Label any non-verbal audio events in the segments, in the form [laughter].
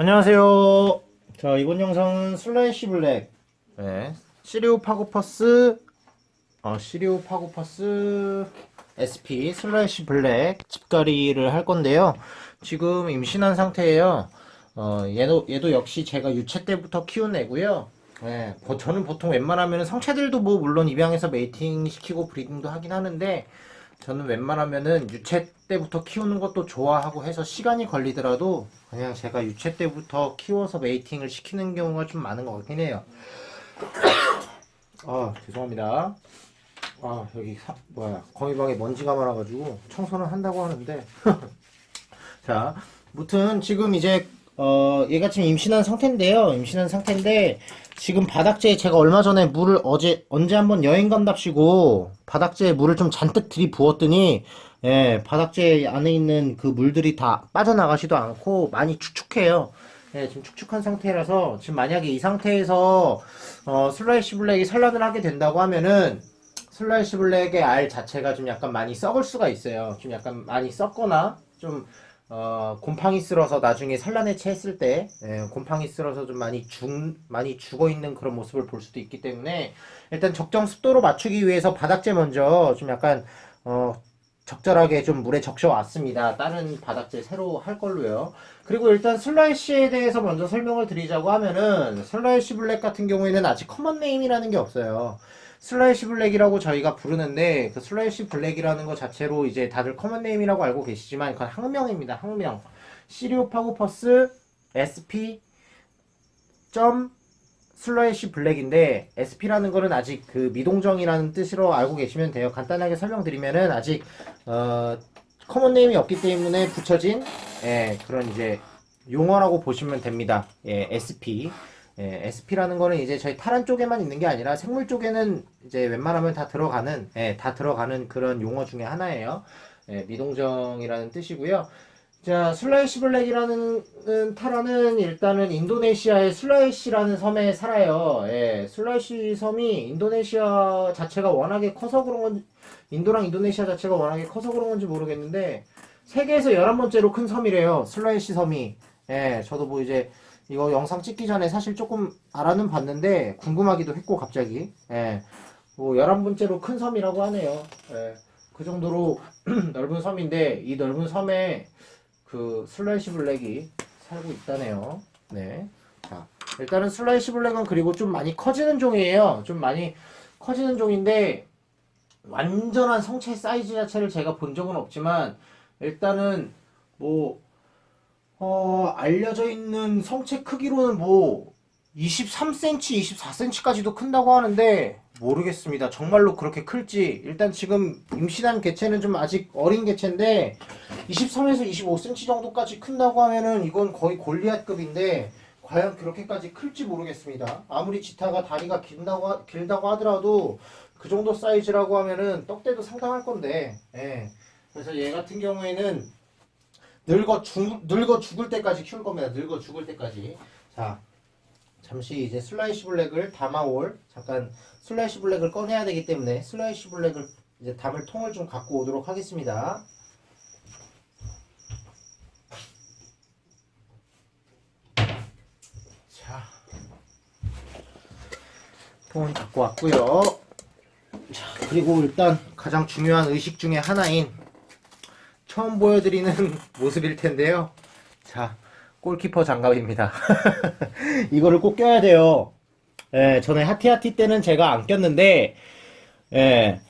안녕하세요. 자, 이번 영상은 슬래시 블랙, 네, 시리오 파고퍼스, 어, 시리오 파고퍼스 SP 슬래시 블랙 집가리를 할 건데요. 지금 임신한 상태예요. 어, 얘도, 얘도 역시 제가 유체 때부터 키운 애고요. 네, 보- 저는 보통 웬만하면 성체들도 뭐 물론 입양해서 메이팅 시키고 브리딩도 하긴 하는데 저는 웬만하면은 유체 때부터 키우는 것도 좋아하고 해서 시간이 걸리더라도 그냥 제가 유체 때부터 키워서 메이팅을 시키는 경우가 좀 많은 것 같긴 해요. [coughs] 아 죄송합니다. 아 여기 사, 뭐야 거미방에 먼지가 많아가지고 청소는 한다고 하는데 [laughs] 자 무튼 지금 이제 어 얘가 지금 임신한 상태인데요. 임신한 상태인데 지금 바닥재에 제가 얼마 전에 물을 어제 언제 한번 여행 간답시고 바닥재에 물을 좀 잔뜩 들이부었더니 예, 바닥재 안에 있는 그 물들이 다 빠져나가지도 않고 많이 축축해요. 예, 지금 축축한 상태라서 지금 만약에 이 상태에서 어, 슬라이시 블랙이 산란을 하게 된다고 하면은 슬라이시 블랙의 알 자체가 좀 약간 많이 썩을 수가 있어요. 좀 약간 많이 썩거나 좀 어, 곰팡이 쓸어서 나중에 산란에 채했을 때 예, 곰팡이 쓸어서 좀 많이 죽 많이 죽어 있는 그런 모습을 볼 수도 있기 때문에 일단 적정 습도로 맞추기 위해서 바닥재 먼저 좀 약간 어, 적절하게 좀 물에 적셔 왔습니다. 다른 바닥재 새로 할 걸로요. 그리고 일단 슬라이시에 대해서 먼저 설명을 드리자고 하면은 슬라이시 블랙 같은 경우에는 아직 커먼 네임이라는 게 없어요. 슬라이시 블랙이라고 저희가 부르는데 그 슬라이시 블랙이라는 것 자체로 이제 다들 커먼 네임이라고 알고 계시지만 그건 학명입니다. 학명. 시리오파고퍼스 SP 점 슬러시 블랙인데 SP라는 거는 아직 그 미동정이라는 뜻으로 알고 계시면 돼요. 간단하게 설명드리면은 아직 어 커먼 네임이 없기 때문에 붙여진 예, 그런 이제 용어라고 보시면 됩니다. 예, SP. 예, SP라는 거는 이제 저희 탈환 쪽에만 있는 게 아니라 생물 쪽에는 이제 웬만하면 다 들어가는 예, 다 들어가는 그런 용어 중에 하나예요. 예, 미동정이라는 뜻이고요. 자, 슬라이시 블랙이라는 탈환은 일단은 인도네시아의 슬라이시라는 섬에 살아요. 예, 슬라이시 섬이 인도네시아 자체가 워낙에 커서 그런 건, 인도랑 인도네시아 자체가 워낙에 커서 그런 건지 모르겠는데, 세계에서 11번째로 큰 섬이래요. 슬라이시 섬이. 예, 저도 뭐 이제, 이거 영상 찍기 전에 사실 조금 알아는 봤는데, 궁금하기도 했고, 갑자기. 예, 뭐 11번째로 큰 섬이라고 하네요. 예, 그 정도로 [clears throat] 넓은 섬인데, 이 넓은 섬에 그 슬라이시 블랙이 살고 있다네요. 네. 자, 일단은 슬라이시 블랙은 그리고 좀 많이 커지는 종이에요. 좀 많이 커지는 종인데 완전한 성체 사이즈 자체를 제가 본 적은 없지만 일단은 뭐 어, 알려져 있는 성체 크기로는 뭐 23cm, 24cm까지도 큰다고 하는데 모르겠습니다. 정말로 그렇게 클지. 일단 지금 임신한 개체는 좀 아직 어린 개체인데 23에서 25cm 정도까지 큰다고 하면은 이건 거의 골리앗급인데 과연 그렇게까지 클지 모르겠습니다. 아무리 지타가 다리가 길다고, 하- 길다고 하더라도 그 정도 사이즈라고 하면은 떡대도 상당할 건데, 예. 그래서 얘 같은 경우에는 늙어 죽, 늙어 죽을 때까지 키울 겁니다. 늙어 죽을 때까지. 자, 잠시 이제 슬라이시 블랙을 담아올, 잠깐 슬라이시 블랙을 꺼내야 되기 때문에 슬라이시 블랙을 이제 담을 통을 좀 갖고 오도록 하겠습니다. 자, 통은 갖고 왔고요. 자, 그리고 일단 가장 중요한 의식 중에 하나인 처음 보여드리는 [laughs] 모습일 텐데요. 자, 골키퍼 장갑입니다. [laughs] 이거를 꼭 껴야 돼요. 예, 전에 하티하티 때는 제가 안 꼈는데, 예,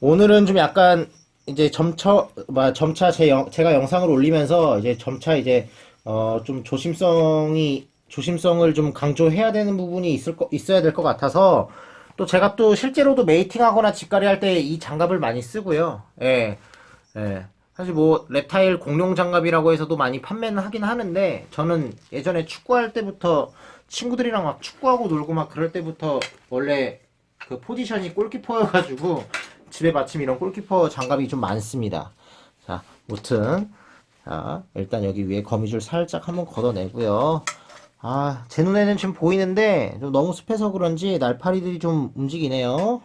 오늘은 좀 약간 이제 점차, 뭐, 점차 제 영, 제가 영상을 올리면서 이제 점차 이제, 어, 좀 조심성이, 조심성을 좀 강조해야 되는 부분이 있을 거, 있어야 될 것 같아서, 또 제가 또 실제로도 메이팅하거나 직가리 할 때 이 장갑을 많이 쓰고요. 예, 예. 사실 뭐 rep타일 공룡 장갑이라고 해서도 많이 판매는 하긴 하는데 저는 예전에 축구할 때부터 친구들이랑 막 축구하고 놀고 막 그럴 때부터 원래 그 포지션이 골키퍼여가지고 집에 마침 이런 골키퍼 장갑이 좀 많습니다. 자, 무튼 자 일단 여기 위에 거미줄 살짝 한번 걷어내고요. 아, 제 눈에는 지금 보이는데 좀 너무 습해서 그런지 날파리들이 좀 움직이네요.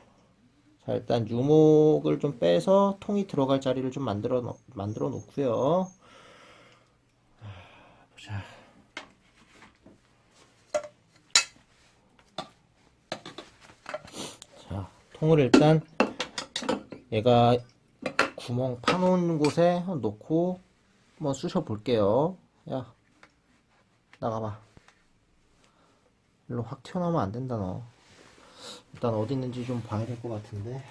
자, 일단 유목을 좀 빼서 통이 들어갈 자리를 좀 만들어, 놓, 만들어 놓고요. 보자. 자, 통을 일단 얘가 구멍 파놓은 곳에 놓고 한번 쑤셔 볼게요. 야, 나가봐. 일로 확 튀어나오면 안 된다, 너. 일단 어디 있는지 좀 봐야 될 것 같은데.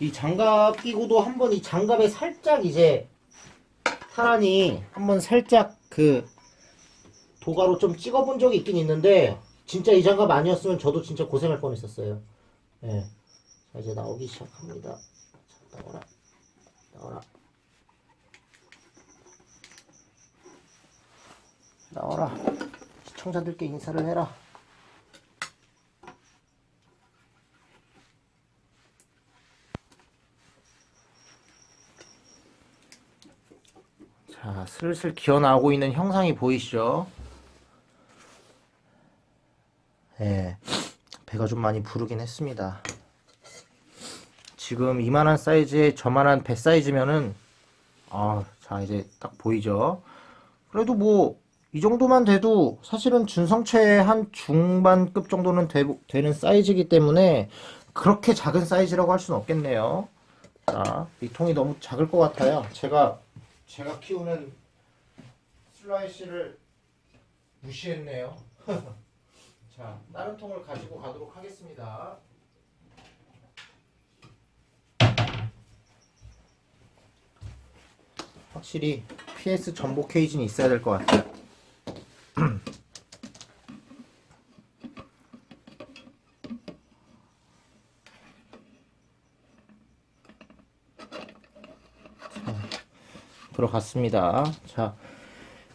이 장갑 끼고도 한번 이 장갑에 살짝 이제 타란이 한번 살짝 그 도가로 좀 찍어본 적이 있긴 있는데 진짜 이 장갑 아니었으면 저도 진짜 고생할 뻔했었어요. 예. 자 이제 나오기 시작합니다. 자, 나와라, 나와라, 나와라. 시청자들께 인사를 해라. 자, 슬슬 기어 나오고 있는 형상이 보이시죠? 예, 배가 좀 많이 부르긴 했습니다. 지금 이만한 사이즈에 저만한 배 사이즈면은, 아, 자, 이제 딱 보이죠? 그래도 뭐, 이 정도만 돼도 사실은 준성체의 한 중반급 정도는 되, 되는 사이즈이기 때문에 그렇게 작은 사이즈라고 할 수는 없겠네요. 자, 이 통이 너무 작을 것 같아요. 제가 제가 키우는 슬라이시를 무시했네요. [laughs] 자, 다른 통을 가지고 가도록 하겠습니다. 확실히 PS 전복 케이지는 있어야 될 것 같아요. 들어갔습니다. 자,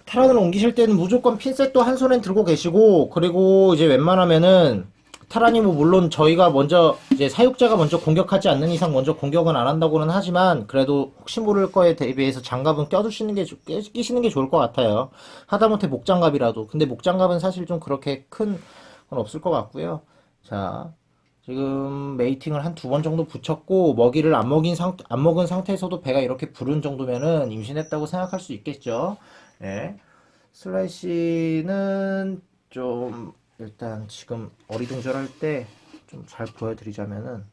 타란을 옮기실 때는 무조건 핀셋도 한 손엔 들고 계시고, 그리고 이제 웬만하면은, 타란이 뭐 물론 저희가 먼저, 이제 사육자가 먼저 공격하지 않는 이상 먼저 공격은 안 한다고는 하지만, 그래도 혹시 모를 거에 대비해서 장갑은 껴두시는 게, 끼시는 게 좋을 것 같아요. 하다못해 목장갑이라도. 근데 목장갑은 사실 좀 그렇게 큰 건 없을 것 같고요. 자, 지금 메이팅을 한 두 번 정도 붙였고 먹이를 안 먹인 상, 안 먹은 상태에서도 배가 이렇게 부른 정도면은 임신했다고 생각할 수 있겠죠. 예. 슬라이시는 좀 일단 지금 어리둥절할 때 좀 잘 보여드리자면은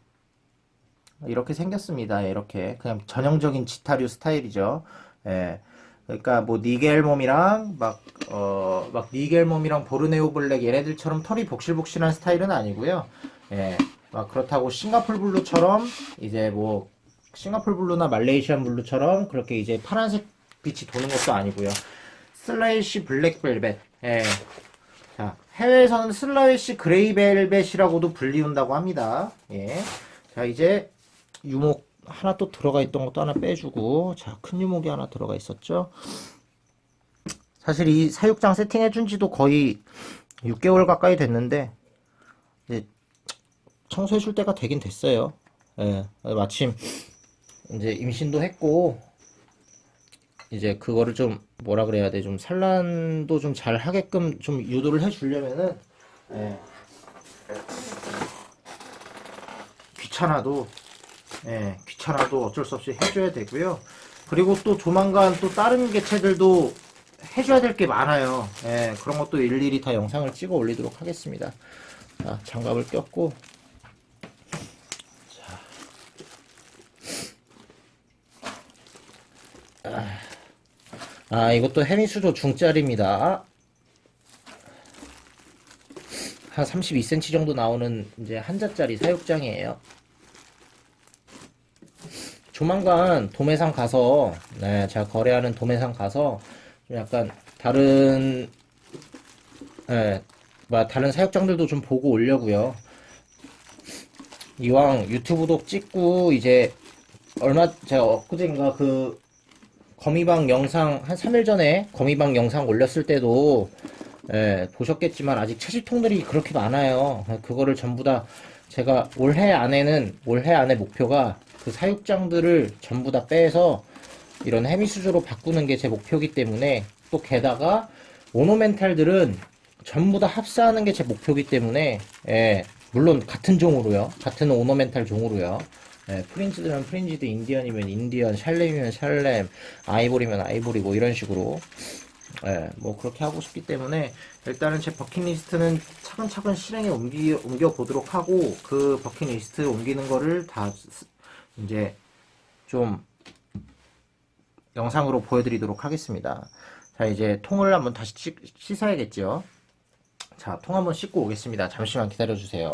이렇게 생겼습니다. 이렇게 그냥 전형적인 지타류 스타일이죠. 예. 그러니까 뭐 니겔몸이랑 막 어막 니겔몸이랑 보르네오 블랙 얘네들처럼 털이 복실복실한 스타일은 아니고요. 예. 막 그렇다고 싱가폴 블루처럼 이제 뭐 싱가폴 블루나 말레이시안 블루처럼 그렇게 이제 파란색 빛이 도는 것도 아니고요. 슬라이시 블랙벨벳. 예. 자, 해외에서는 슬라이시 그레이벨벳이라고도 불리운다고 합니다. 예. 자, 이제 유목 하나 또 들어가 있던 것도 하나 빼주고 자, 큰 유목이 하나 들어가 있었죠. 사실 이 사육장 세팅해 준 지도 거의 6개월 가까이 됐는데 청소해 줄 때가 되긴 됐어요. 예. 마침 이제 임신도 했고 이제 그거를 좀 뭐라 그래야 돼? 좀 산란도 좀 잘 하게끔 좀 유도를 해 주려면은 예. 귀찮아도 예, 귀찮아도 어쩔 수 없이 해줘야 되고요. 그리고 또 조만간 또 다른 개체들도 해줘야 될 게 많아요. 예, 그런 것도 일일이 다 영상을 찍어 올리도록 하겠습니다. 자, 장갑을 꼈고. 아, 이것도 해미수조 중짜리입니다. 한 32cm 정도 나오는 이제 한자짜리 사육장이에요. 조만간 도매상 가서, 네, 제가 거래하는 도매상 가서 좀 약간 다른, 네, 뭐 다른 사육장들도 좀 보고 오려고요. 이왕 유튜브도 찍고 이제 얼마 제가 엊그제인가 그 거미방 영상 한 3일 전에 거미방 영상 올렸을 때도 예, 보셨겠지만 아직 채집통들이 그렇게 많아요. 그거를 전부 다 제가 올해 안에는 올해 안에 목표가 그 사육장들을 전부 다 빼서 이런 해미수조로 바꾸는 게 제 목표이기 때문에 또 게다가 오노멘탈들은 전부 다 합사하는 게 제 목표이기 때문에 예, 물론 같은 종으로요. 같은 오너멘탈 종으로요. 예, 프린지드면 프린지드, 인디언이면 인디언, 샬렘이면 샬렘, 아이보리면 아이보리 뭐 이런 식으로 예, 뭐 그렇게 하고 싶기 때문에 일단은 제 버킷리스트는 차근차근 실행에 옮기, 옮겨 보도록 하고 그 버킷리스트 옮기는 거를 다 스- 이제 좀 영상으로 보여드리도록 하겠습니다. 자, 이제 통을 한번 다시 씻, 씻어야겠죠. 자, 통 한번 씻고 오겠습니다. 잠시만 기다려주세요.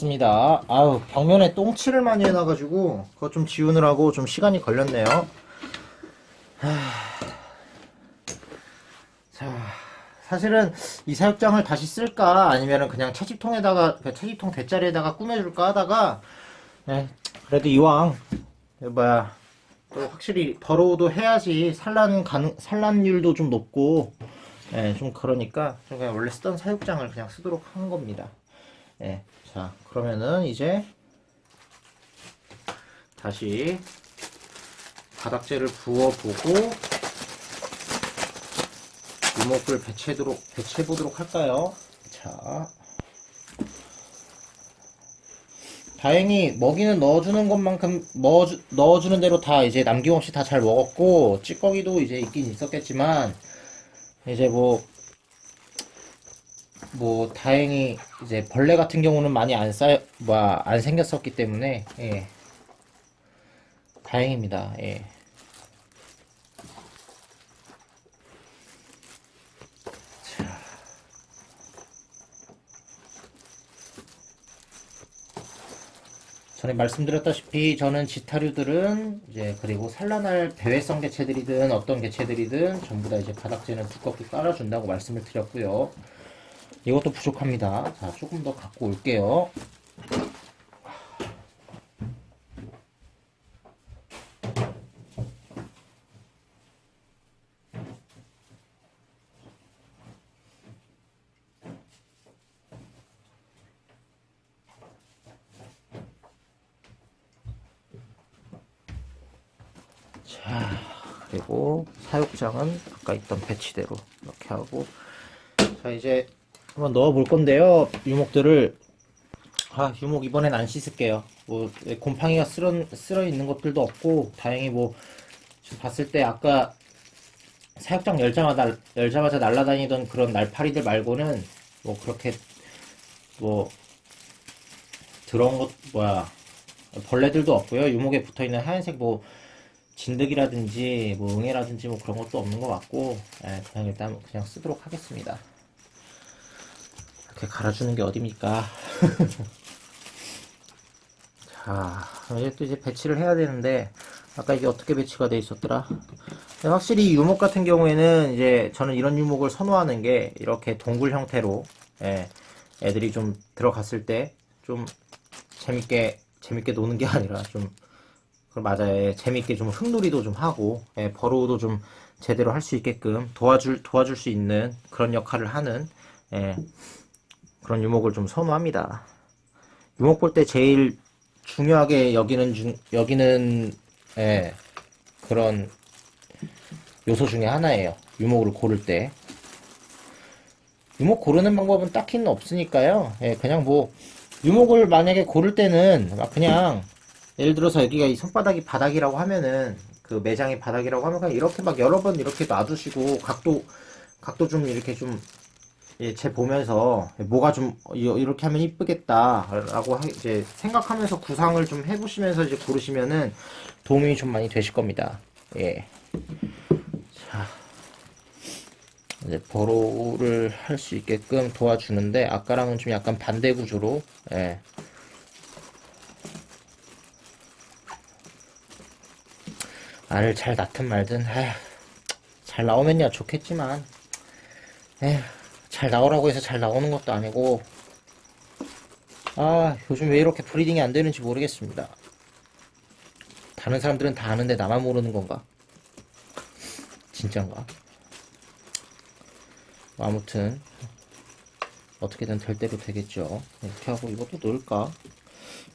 자, 왔습니다. 아유, 벽면에 똥칠을 많이 해놔가지고, 그거 좀 지우느라고 좀 시간이 걸렸네요. 하... 자, 사실은 이 사육장을 다시 쓸까, 아니면은 그냥 채집통에다가, 그 채집통 대자리에다가 꾸며줄까 하다가, 예, 그래도 이왕, 뭐야, 또 확실히 더러워도 해야지 산란 가능, 산란율도 좀 높고, 예, 좀 그러니까, 좀 그냥 원래 쓰던 사육장을 그냥 쓰도록 한 겁니다. 예. 자, 그러면은 이제 다시 바닥재를 부어보고 유목을 배치하도록, 배치해보도록 할까요? 자. 다행히 먹이는 넣어주는 것만큼 넣어주, 넣어주는 대로 다 이제 남김없이 다 잘 먹었고 찌꺼기도 이제 있긴 있었겠지만 이제 뭐 뭐 다행히 이제 벌레 같은 경우는 많이 안 쌓여 뭐안 생겼었기 때문에 예. 다행입니다. 예. 자. 전에 말씀드렸다시피 저는 지타류들은 이제 그리고 산란할 배회성 개체들이든 어떤 개체들이든 전부 다 이제 바닥재는 두껍게 깔아준다고 말씀을 드렸고요. 이것도 부족합니다. 자, 조금 더 갖고 올게요. 자, 그리고 사육장은 아까 있던 배치대로 이렇게 하고 자, 이제 한번 넣어 볼 건데요. 유목들을 아, 유목 이번엔 안 씻을게요. 뭐 곰팡이가 쓸어 쓸어 있는 것들도 없고 다행히 뭐 봤을 때 아까 사육장 열자마자 열자마자 날아다니던 그런 날파리들 말고는 뭐 그렇게 뭐 들어온 것 뭐야 벌레들도 없고요. 유목에 붙어 있는 하얀색 뭐 진드기라든지 뭐 응애라든지 뭐 그런 것도 없는 것 같고 예, 그냥 일단 그냥 쓰도록 하겠습니다. 이렇게 갈아주는 게 어딥니까? [laughs] 자, 이제 또 이제 배치를 해야 되는데, 아까 이게 어떻게 배치가 돼 있었더라? 확실히 유목 같은 경우에는 이제 저는 이런 유목을 선호하는 게 이렇게 동굴 형태로, 예, 애들이 좀 들어갔을 때 좀 재밌게, 재밌게 노는 게 아니라 좀, 그 맞아요. 예, 재밌게 좀 흙놀이도 좀 하고, 예, 버로우도 좀 제대로 할 수 있게끔 도와줄, 도와줄 수 있는 그런 역할을 하는, 예, 그런 유목을 좀 선호합니다. 유목 볼 때 제일 중요하게 여기는 중, 여기는, 예, 그런 요소 중에 하나예요. 유목을 고를 때. 유목 고르는 방법은 딱히는 없으니까요. 예, 그냥 뭐, 유목을 만약에 고를 때는 막 그냥, 예를 들어서 여기가 이 손바닥이 바닥이라고 하면은, 그 매장이 바닥이라고 하면 그냥 이렇게 막 여러 번 이렇게 놔두시고, 각도, 각도 좀 이렇게 좀 예, 제 보면서 뭐가 좀 이- 이렇게 하면 이쁘겠다라고 하- 이제 생각하면서 구상을 좀 해보시면서 이제 고르시면은 도움이 좀 많이 되실 겁니다. 예. 자, 이제 버로우를 할 수 있게끔 도와주는데 아까랑은 좀 약간 반대 구조로 예. 알을 잘 낳든 말든 에휴, 잘 나오면야 좋겠지만 에휴, 잘 나오라고 해서 잘 나오는 것도 아니고 아 요즘 왜 이렇게 브리딩이 안 되는지 모르겠습니다 다른 사람들은 다 아는데 나만 모르는 건가 진짠가 아무튼 어떻게든 될 대로 되겠죠. 이렇게 하고 이것도 넣을까?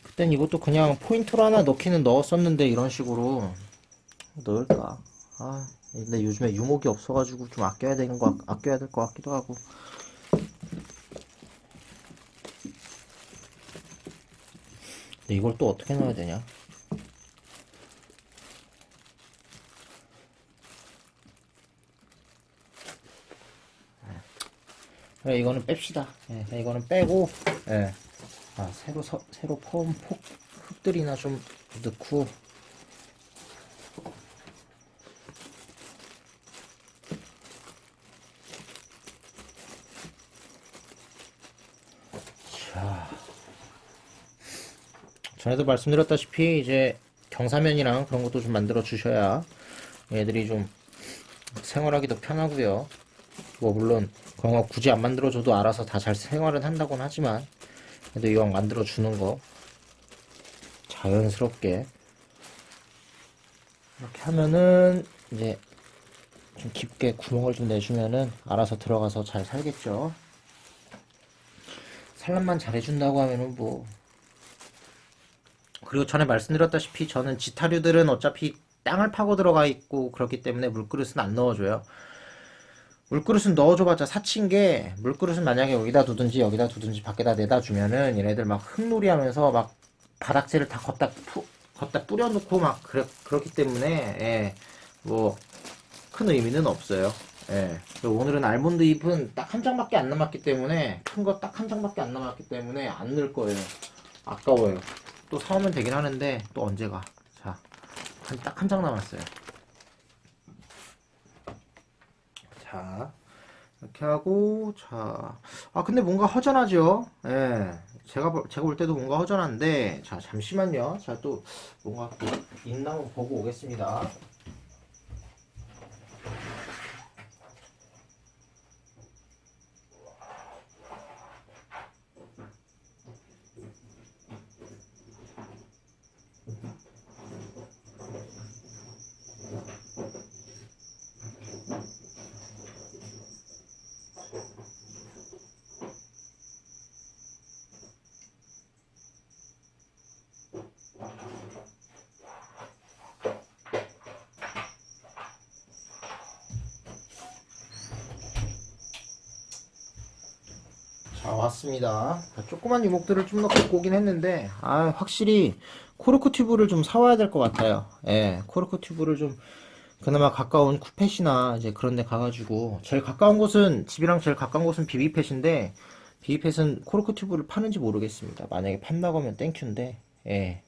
그땐 이것도 그냥 포인트로 하나 넣기는 넣었었는데 이런 식으로 넣을까? 아 근데 요즘에 유목이 없어가지고 좀 아껴야 되는 거 같- 아껴야 될 것 같기도 하고. 근데 이걸 또 어떻게 넣어야 되냐? 그래, 이거는 뺍시다. 예, 이거는 빼고, 예. 아, 새로, 서, 새로 퍼온 폭, 흙들이나 좀 넣고. 전에도 말씀드렸다시피, 이제 경사면이랑 그런 것도 좀 만들어 주셔야 얘들이 좀 생활하기 도 편하고요. 뭐 물론 그런 거 굳이 안 만들어줘도 알아서 다 잘 생활은 한다고는 하지만 그래도 이왕 만들어주는 거 자연스럽게 이렇게 하면은 이제 좀 깊게 구멍을 좀 내주면은 알아서 들어가서 잘 살겠죠. 산란만 잘해준다고 하면은 뭐 그리고 전에 말씀드렸다시피 저는 지타류들은 어차피 땅을 파고 들어가 있고 그렇기 때문에 물그릇은 안 넣어줘요. 물그릇은 넣어줘봤자 사친 게 물그릇은 만약에 여기다 두든지 여기다 두든지 밖에다 내다 주면은 얘네들 막 흙놀이 하면서 막 바닥재를 다 걷다 푸, 걷다 뿌려놓고 막 그래, 그렇기 때문에 예, 뭐 큰 의미는 없어요. 예. 오늘은 알몬드 잎은 딱 한 장밖에 안 남았기 때문에 큰 거 딱 한 장밖에 안 남았기 때문에 안 넣을 거예요. 아까워요. 또 사오면 되긴 하는데 또 언제 가? 자, 한 딱 한 장 남았어요. 자, 이렇게 하고, 자, 아, 근데 뭔가 허전하죠? 예. 제가, 볼- 제가 볼 때도 뭔가 허전한데, 자, 잠시만요. 자, 또, 뭔가 또 있나 보고 오겠습니다. 자, 왔습니다. 자, 조그만 유목들을 좀 넣고 오긴 했는데, 아, 확실히 코르크 튜브를 좀 사와야 될 것 같아요. 예, 코르크 튜브를 좀, 그나마 가까운 쿠펫이나 이제 그런 데 가가지고, 제일 가까운 곳은, 집이랑 제일 가까운 곳은 비비펫인데, 비비펫은 코르크 튜브를 파는지 모르겠습니다. 만약에 판다고 하면 땡큐인데, 예.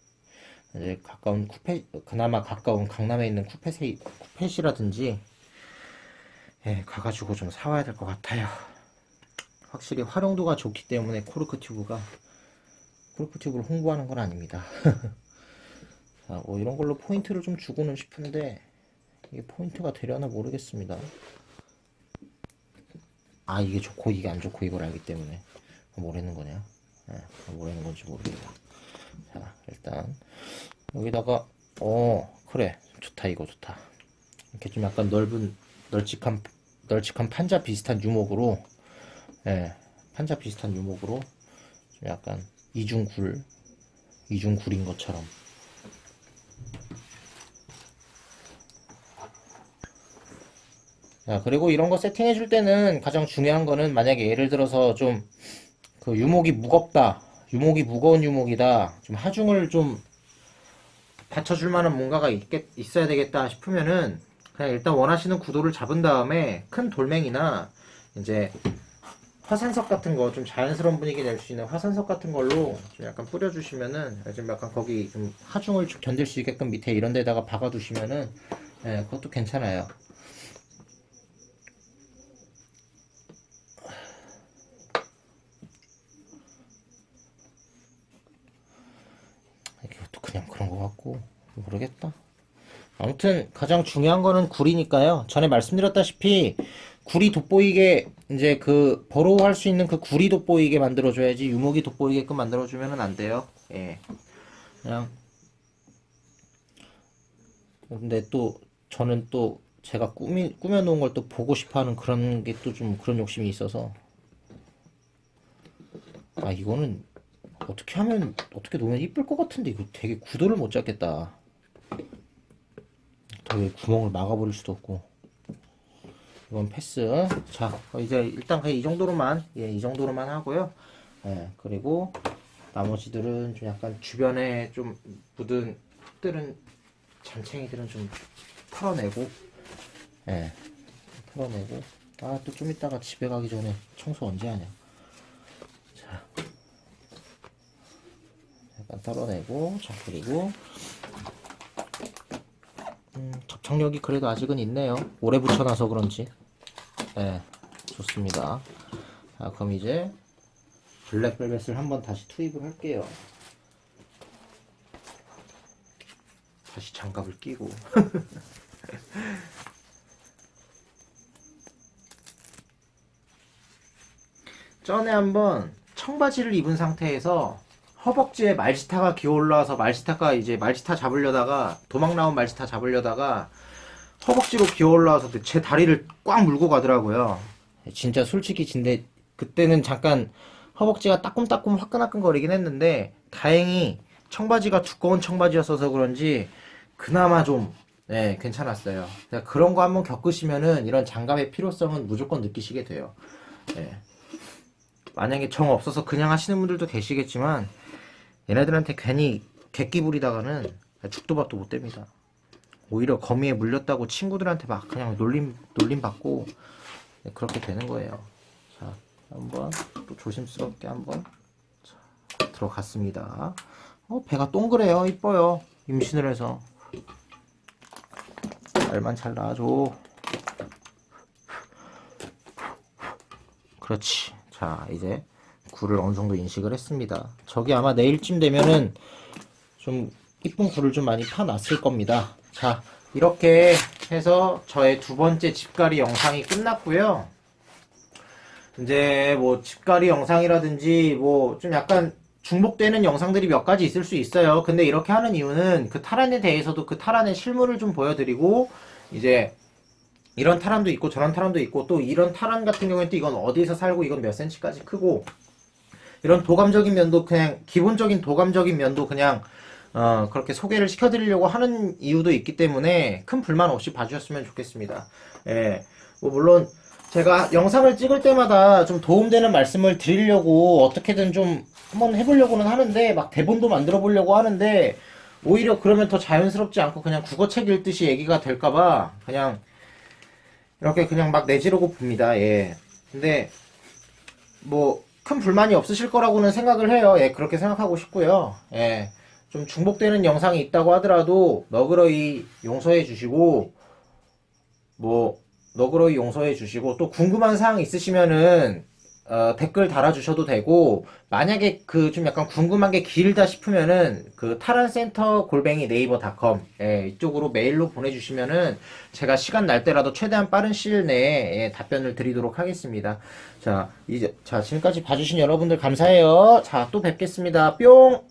이제 가까운 쿠펫, 그나마 가까운 강남에 있는 쿠펫이, 쿠펫이라든지, 예, 가가지고 좀 사와야 될 것 같아요. 확실히 활용도가 좋기 때문에 코르크 튜브가 코르크 튜브를 홍보하는 건 아닙니다. [laughs] 자, 뭐 이런 걸로 포인트를 좀 주고는 싶은데 이게 포인트가 되려나 모르겠습니다. 아 이게 좋고 이게 안 좋고 이걸 알기 때문에 뭐라는 거냐? 네, 뭐라는 건지 모르겠다. 자 일단 여기다가 어 그래 좋다 이거 좋다. 이렇게 좀 약간 넓은 널찍한 널찍한 판자 비슷한 유목으로 예, 판자 비슷한 유목으로 좀 약간 이중굴, 이중굴인 것처럼. 자, 그리고 이런 거 세팅해 줄 때는 가장 중요한 거는 만약에 예를 들어서 좀 그 유목이 무겁다, 유목이 무거운 유목이다, 좀 하중을 좀 받쳐줄 만한 뭔가가 있겠, 있어야 되겠다 싶으면은 그냥 일단 원하시는 구도를 잡은 다음에 큰 돌멩이나 이제 화산석 같은 거 좀 자연스러운 분위기 낼 수 있는 화산석 같은 걸로 좀 약간 뿌려주시면은 좀 약간 거기 좀 하중을 좀 견딜 수 있게끔 밑에 이런 데다가 박아두시면은 예, 그것도 괜찮아요. 이것도 그냥 그런 것 같고 모르겠다. 아무튼 가장 중요한 거는 굴이니까요. 전에 말씀드렸다시피 굴이 돋보이게 이제 그 버로우할 수 있는 그 굴이 돋보이게 만들어줘야지 유목이 돋보이게끔 만들어주면은 안 돼요. 예. 그냥 근데 또 저는 또 제가 꾸미, 꾸며놓은 걸 또 보고 싶어 하는 그런 게 또 좀 그런 욕심이 있어서. 아, 이거는 어떻게 하면, 어떻게 놓으면 이쁠 것 같은데, 이거 되게 구도를 못 잡겠다. 더 구멍을 막아버릴 수도 없고. 이건 패스. 자, 어, 이제 일단 그냥 이 정도로만, 예, 이 정도로만 하고요. 예, 그리고 나머지들은 좀 약간 주변에 좀 묻은 흙들은, 잔챙이들은 좀 털어내고, 예, 털어내고. 아, 또 좀 이따가 집에 가기 전에 청소 언제 하냐. 자, 약간 털어내고, 자, 그리고, 음, 접착력이 그래도 아직은 있네요. 오래 붙여놔서 그런지. 네, 좋습니다. 자, 그럼 이제 블랙벨벳을 한번 다시 투입을 할게요. 다시 장갑을 끼고. [laughs] 전에 한번 청바지를 입은 상태에서 허벅지에 말지타가 기어 올라와서 말지타가 이제 말지타 잡으려다가 도망 나온 말지타 잡으려다가 허벅지로 기어 올라와서 제 다리를 꽉 물고 가더라고요. 진짜 솔직히 근데 그때는 잠깐 허벅지가 따끔따끔 화끈화끈거리긴 했는데 다행히 청바지가 두꺼운 청바지였어서 그런지 그나마 좀 네, 괜찮았어요. 그러니까 그런 거 한번 겪으시면은 이런 장갑의 필요성은 무조건 느끼시게 돼요. 네. 만약에 정 없어서 그냥 하시는 분들도 계시겠지만 얘네들한테 괜히 객기 부리다가는 죽도 밥도 못 됩니다. 오히려 거미에 물렸다고 친구들한테 막 그냥 놀림 놀림 받고 네, 그렇게 되는 거예요. 자, 한번 또 조심스럽게 한번 자, 들어갔습니다. 어, 배가 동그래요. 이뻐요. 임신을 해서 알만 잘 낳아줘. 그렇지. 자, 이제 굴을 어느 정도 인식을 했습니다. 저기 아마 내일쯤 되면은 좀 이쁜 굴을 좀 많이 파놨을 겁니다. 자, 이렇게 해서 저의 두 번째 집갈이 영상이 끝났고요. 이제 뭐 집갈이 영상이라든지 뭐 좀 약간 중복되는 영상들이 몇 가지 있을 수 있어요. 근데 이렇게 하는 이유는 그 탈환에 대해서도 그 탈환의 실물을 좀 보여드리고 이제 이런 탈환도 있고 저런 탈환도 있고 또 이런 탈환 같은 경우에 또 이건 어디서 살고 이건 몇 센치까지 크고 이런 도감적인 면도 그냥 기본적인 도감적인 면도 그냥 어 그렇게 소개를 시켜드리려고 하는 이유도 있기 때문에 큰 불만 없이 봐주셨으면 좋겠습니다. 예, 뭐 물론 제가 영상을 찍을 때마다 좀 도움되는 말씀을 드리려고 어떻게든 좀 한번 해보려고는 하는데 막 대본도 만들어 보려고 하는데 오히려 그러면 더 자연스럽지 않고 그냥 국어책 읽듯이 얘기가 될까봐 그냥 이렇게 그냥 막 내지르고 봅니다. 예. 근데 뭐 큰 불만이 없으실 거라고는 생각을 해요. 예, 그렇게 생각하고 싶고요. 예. 좀 중복되는 영상이 있다고 하더라도 너그러이 용서해 주시고 뭐 너그러이 용서해 주시고 또 궁금한 사항 있으시면은 어, 댓글 달아주셔도 되고 만약에 그 좀 약간 궁금한 게 길다 싶으면은 그 타란센터 골뱅이 네이버닷컴 예, 이쪽으로 메일로 보내주시면은 제가 시간 날 때라도 최대한 빠른 시일 내에 예, 답변을 드리도록 하겠습니다. 자 이제 자 지금까지 봐주신 여러분들 감사해요. 자 또 뵙겠습니다. 뿅.